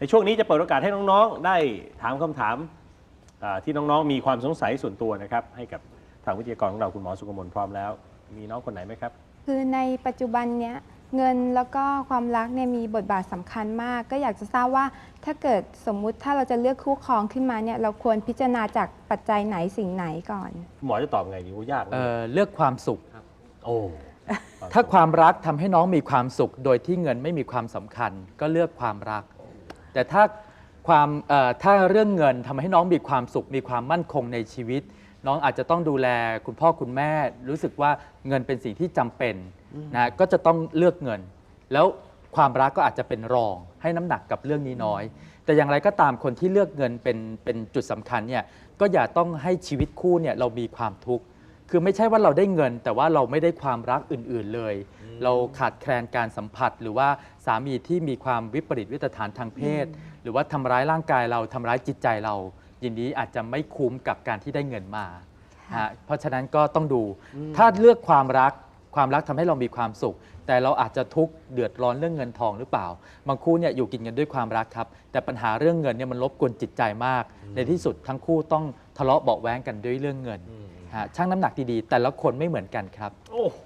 ในช่วงนี้จะเปิดโอกาสให้น้องๆ ได้ถามคำถามอ่าที่น้องๆ มีความสงสัยส่วนตัวนะครับ ให้กับทางวิทยากรของเราคุณหมอสุกมลพร้อมแล้ว มีน้องคนไหนไหมครับ คือในปัจจุบันเนี้ยเงินแล้วก็ความรักเนี่ยมีบทบาทสำคัญมาก ก็อยากจะทราบว่าถ้าเกิดสมมุติถ้าเราจะเลือกคู่ครองขึ้นมาเนี่ยเราควรพิจารณาจากปัจจัยไหนสิ่งไหนก่อนคุณหมอจะตอบไงดีโอ้ยากเลยเอ่อเลือกความสุข โอ้ถ้าความรักทำให้น้องมีความสุข โดยที่เงินไม่มีความสำคัญ ก็เลือกความรัก แต่ถ้าความเอ่อถ้าเรื่องเงินทำให้น้องมีความสุขมีความมั่นคงในชีวิต น้องอาจจะต้องดูแลคุณพ่อคุณแม่ รู้สึกว่าเงินเป็นสิ่งที่จำเป็นนะก็จะต้องเลือกเงิน แล้วความรักก็อาจจะเป็นรอง ให้น้ำหนักกับเรื่องนี้น้อย แต่อย่างไรก็ตามคนที่เลือกเงินเป็นเป็นจุดสำคัญเนี่ยก็อย่าต้องให้ชีวิตคู่เนี่ยเรามีความทุกข์ คือไม่ใช่ว่าเราได้เงิน แต่ว่าเราไม่ได้ความรักอื่นๆเลย เราขาดแคลนการสัมผัส หรือว่าสามีที่มีความวิปริตวิตฐานทางเพศ หรือว่าทำร้ายร่างกายเราทำร้ายจิตใจเรา ยินดีอาจจะไม่คุ้มกับการที่ได้เงินมาฮะเพราะฉะนั้นก็ต้องดูถ้าเลือกความรักความรักทำให้เรามีความสุข แต่เราอาจจะทุกข์เดือดร้อนเรื่องเงินทองหรือเปล่า บางคู่เนี่ยอยู่กินกันด้วยความรักครับ แต่ปัญหาเรื่องเงินเนี่ยมันรบกวนจิตใจมาก ในที่สุดทั้งคู่ต้องทะเลาะเบาะแว้งกันด้วยเรื่องเงินฮะ ช่างน้ำหนักดีๆ แต่ละคนไม่เหมือนกันครับ โอ้โห